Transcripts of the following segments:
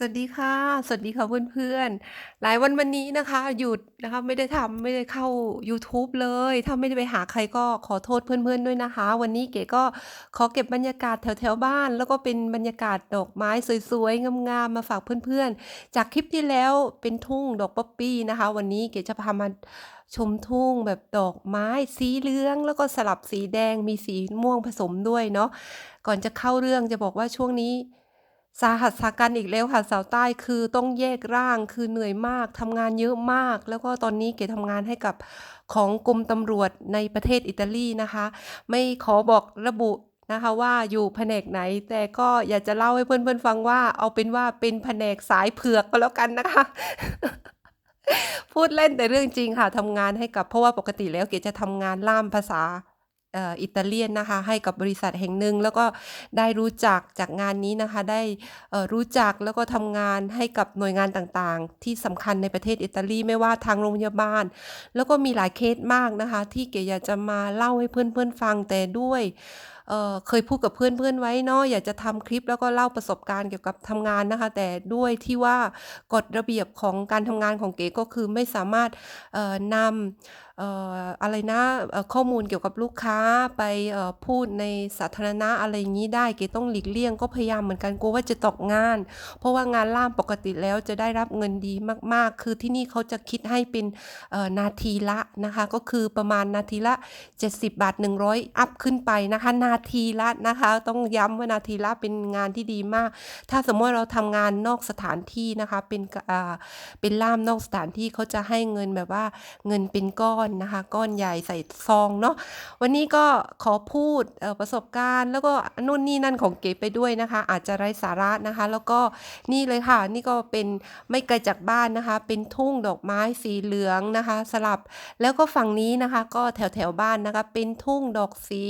สวัสดีค่ะ สวัสดีค่ะเพื่อนๆ หลายวันวันนี้นะคะ หยุดนะคะไม่ได้ทำไม่ได้เข้ายูทูบเลย ถ้าไม่ได้ไปหาใครก็ขอโทษเพื่อนๆด้วยนะคะ วันนี้เก๋ก็ขอเก็บบรรยากาศแถวๆบ้าน แล้วก็เป็นบรรยากาศดอกไม้สวยๆงามๆมาฝากเพื่อนๆ จากคลิปที่แล้วเป็นทุ่งดอกป๊อปปี้นะคะ วันนี้เก๋จะพามาชมทุ่งแบบดอกไม้สีเหลือง แล้วก็สลับสีแดงมีสีม่วงผสมด้วยเนาะก่อนจะเข้าเรื่องจะบอกว่าช่วงนี้ สาหัสสากันอีกแล้วค่ะสาวใต้คือต้องแยกร่างคือเหนื่อยมากทำงานเยอะมาก แล้วก็ตอนนี้เก๋ทำงานให้กับของกรมตำรวจในประเทศอิตาลีนะคะ ไม่ขอบอกระบุนะคะว่าอยู่แผนกไหน แต่ก็อยากจะเล่าให้เพื่อนๆฟังว่าเอาเป็นว่าเป็นแผนกสายเผือกก็แล้วกันนะคะ พูดเล่นแต่เรื่องจริงค่ะทำงานให้กับเพราะว่าปกติแล้วเก๋จะทำงานล่ามภาษา อิตาเลียนนะคะให้กับบริษัทแห่งหนึ่งแล้วก็ได้รู้จักจากงานนี้นะคะได้รู้จักแล้วก็ทำงานให้กับหน่วยงานต่างๆ ที่สำคัญในประเทศอิตาลีไม่ว่าทางโรงพยาบาล แล้วก็มีหลายเคสมากนะคะ ที่เก๋อยากจะมาเล่าให้เพื่อนๆฟังแต่ด้วย เเคยพูดกับเพื่อนๆไว้เนาะอยากจะทำคลิปแล้วก็เล่าประสบการณ์เกี่ยวกับทำงานนะคะ แต่ด้วยที่ว่ากฎระเบียบของการทำงานของเก๋ก็คือไม่สามารถนำอออะไรนะข้อมูลเกี่ยวกับลูกค้าไปพูดในสาธารณะอะไรอย่างนี้ได้เก๋ต้องหลีกเลี่ยงก็พยายามเหมือนกันกลัวว่าจะตกงาน เพราะว่างานล่ามปกติแล้วจะได้รับเงินดีมากๆ คือที่นี่เขาจะคิดให้เป็นนาทีละนะคะ ก็คือประมาณนาทีละ 70 บาท 100 อัพขึ้นไปนะคะนาทีละนะคะ ต้องย้ำว่านาทีละเป็นงานที่ดีมาก ถ้าสมมติเราทำงานนอกสถานที่นะคะ เป็นอ่าเป็นล่ามนอกสถานที่เขาจะให้เงินแบบว่าเงินเป็นก้อนนะคะ ก้อนใหญ่ใส่ซองเนาะวันนี้ก็ขอพูดประสบการณ์ แล้วก็นู่นนี่นั่นของเก๋ไปด้วยนะคะ อาจจะไร้สาระนะคะ แล้วก็นี่เลยค่ะ นี่ก็เป็นไม่ไกลจากบ้านนะคะ เป็นทุ่งดอกไม้สีเหลืองนะคะ สลับแล้วก็ฝั่งนี้นะคะ ก็แถวแถวบ้านนะคะ เป็นทุ่งดอกสี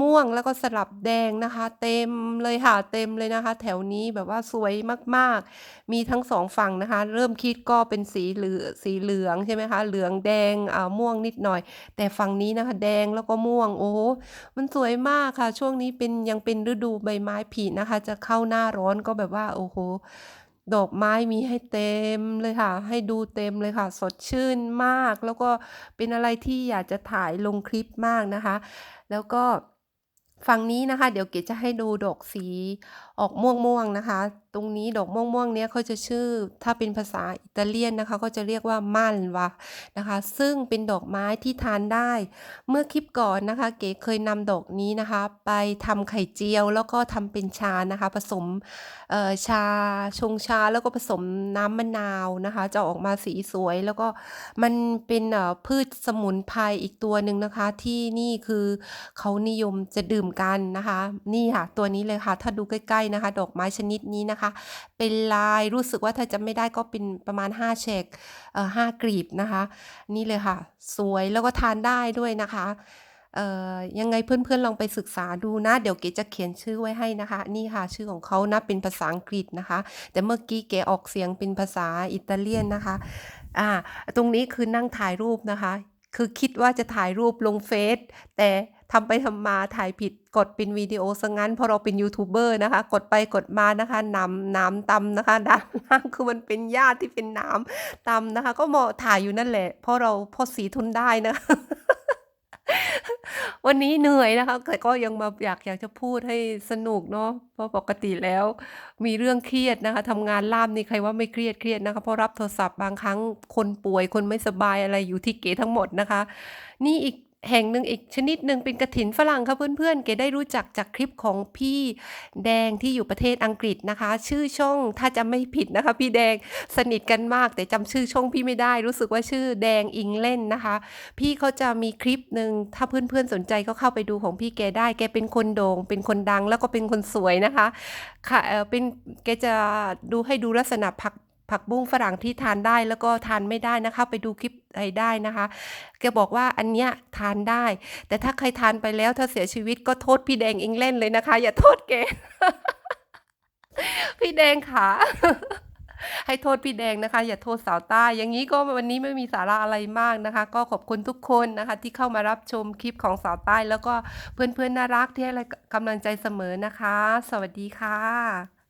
ม่วงแล้วก็สลับแดงนะคะ เต็มเลยค่ะเต็มเลยนะคะ แถวนี้แบบว่าสวยมากๆ มีทั้งสองฝั่งนะคะ เริ่มคิดก็เป็นสีเหลือสีเหลืองใช่ไหมคะ เหลืองแดงอ่าม่วงนิดหน่อย แต่ฝั่งนี้นะคะ แดงแล้วก็ม่วงโอ้โหมันสวยมากค่ะ ช่วงนี้เป็นยังเป็นฤดูใบไม้ผลินะคะ จะเข้าหน้าร้อนก็แบบว่าโอ้โหดอกไม้มีให้เต็มเลยค่ะ ให้ดูเต็มเลยค่ะ สดชื่นมาก แล้วก็เป็นอะไรที่อยากจะถ่ายลงคลิปมากนะคะ แล้วก็ ฝั่งนี้นะคะ เดี๋ยวเกดจะให้ดูดอกสีออกม่วงๆนะคะ ตรงนี้ดอกม่วงๆเนี้ยเขาจะชื่อถ้าเป็นภาษาอิตาเลียนนะคะก็จะเรียกว่ามัลวะนะคะ ซึ่งเป็นดอกไม้ที่ทานได้ เมื่อคลิปก่อนนะคะ เก๋เคยนำดอกนี้นะคะ ไปทำไข่เจียวแล้วก็ทำเป็นชานะคะ ผสมชาชงชาแล้วก็ผสมน้ำมะนาวนะคะ จะออกมาสีสวย แล้วก็มันเป็นพืชสมุนไพรอีกตัวหนึ่งนะคะ ที่นี่คือเขานิยมจะดื่มกันนะคะ นี่ค่ะตัวนี้เลยค่ะ ถ้าดูใกล้ๆนะคะ ดอกไม้ชนิดนี้นะคะเป็นลายรู้สึกว่าถ้าจำไม่ได้ก็เป็นประมาณ 5เฉกเอ่อ5กลีบนะคะ นี่เลยค่ะ สวยแล้วก็ทานได้ด้วยนะคะเอ่อยังไงเพื่อนๆลองไปศึกษาดูนะ เดี๋ยวเก๋จะเขียนชื่อไว้ให้นะคะ นี่ค่ะ ชื่อของเขานะเป็นภาษาอังกฤษนะคะ แต่เมื่อกี้เก๋ออกเสียงเป็นภาษาอิตาเลียนนะคะอ่าตรงนี้คือนั่งถ่ายรูปนะคะ คือคิดว่าจะถ่ายรูปลงเฟซแต่ทำไปทำมาถ่ายผิดกดเป็นวิดีโอซะงั้นพราะเราเป็นยูทูบเบอร์นะคะ กดไปกดมานะคะน้ำน้ำตำนะคะด้านล่างคือมันเป็นหญ้าที่เป็นน้ำตำนะคะ ก็มอถ่ายอยู่นั่นแหละเพราะเราพอสีทุนได้นะคะวันนี้เหนื่อยนะคะ แต่ก็ยังมาอยากอยากจะพูดให้สนุกเนาะเพราะปกติแล้วมีเรื่องเครียดนะคะทำงานล่ามนี่ใครว่าไม่เครียดเครียดนะคะเพราะรับโทรศัพท์บางครั้งคนป่วยคนไม่สบายอะไรอยู่ที่เก๋ทั้งหมดนะคะ นี่อีก แห่งหนึ่งอีกชนิดหนึ่งเป็นกระถินฝรั่งค่ะเพื่อนๆ เก๋ได้รู้จักจากคลิปของพี่แดงที่อยู่ประเทศอังกฤษนะคะ ชื่อช่องถ้าจำไม่ผิดนะคะ พี่แดงสนิทกันมาก แต่จำชื่อช่องพี่ไม่ได้ รู้สึกว่าชื่อแดงอิงเล่นนะคะ พี่เขาจะมีคลิปหนึ่งถ้าเพื่อนๆสนใจก็เข้าไปดูของพี่แกได้แกเป็นคนโด่งเป็นคนดังแล้วก็เป็นคนสวยนะคะค่ะเอ่อเป็นแกจะดูให้ดูลักษณะผัก ผักบุ้งฝรั่งที่ทานได้แล้วก็ทานไม่ได้นะคะ ไปดูคลิปอะไรได้นะคะแกบอกว่าอันเนี้ยทานได้ แต่ถ้าใครทานไปแล้วถ้าเสียชีวิตก็โทษพี่แดงอิงเล่นเลยนะคะ อย่าโทษแกพี่แดงค่ะให้โทษพี่แดงนะคะ อย่าโทษสาวใต้ อย่างนี้ก็วันนี้ไม่มีสาระอะไรมากนะคะ ก็ขอบคุณทุกคนนะคะ ที่เข้ามารับชมคลิปของสาวใต้ แล้วก็เพื่อนๆน่ารักที่ให้กำลังใจเสมอนะคะ สวัสดีค่ะ